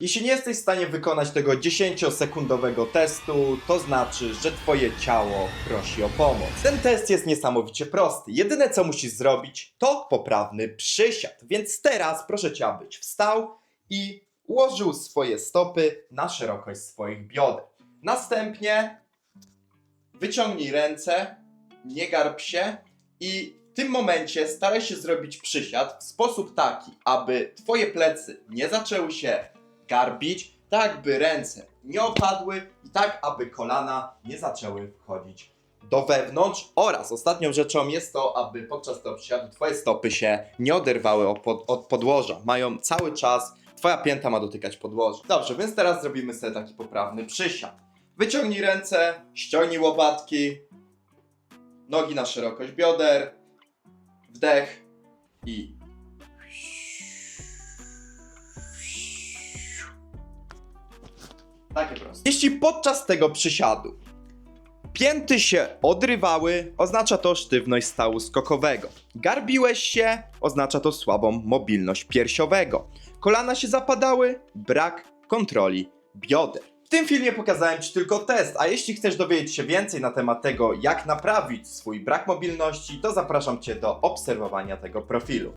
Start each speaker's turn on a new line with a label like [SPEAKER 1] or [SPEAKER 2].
[SPEAKER 1] Jeśli nie jesteś w stanie wykonać tego 10-sekundowego testu, to znaczy, że twoje ciało prosi o pomoc. Ten test jest niesamowicie prosty. Jedyne co musisz zrobić, to poprawny przysiad. Więc teraz proszę cię, abyś wstał i ułożył swoje stopy na szerokość swoich bioder. Następnie wyciągnij ręce, nie garb się i w tym momencie staraj się zrobić przysiad w sposób taki, aby twoje plecy nie zaczęły się garbić, tak by ręce nie opadły i tak aby kolana nie zaczęły wchodzić do wewnątrz oraz ostatnią rzeczą jest to, aby podczas tego przysiadu twoje stopy się nie oderwały od, pod, od podłoża. Mają cały czas, twoja pięta ma dotykać podłoża. Dobrze, więc teraz zrobimy sobie taki poprawny przysiad. Wyciągnij ręce, ściągnij łopatki, nogi na szerokość bioder, wdech i takie proste. Jeśli podczas tego przysiadu pięty się odrywały, oznacza to sztywność stału skokowego. Garbiłeś się, oznacza to słabą mobilność piersiowego. Kolana się zapadały, brak kontroli bioder. W tym filmie pokazałem Ci tylko test, a jeśli chcesz dowiedzieć się więcej na temat tego, jak naprawić swój brak mobilności, to zapraszam Cię do obserwowania tego profilu.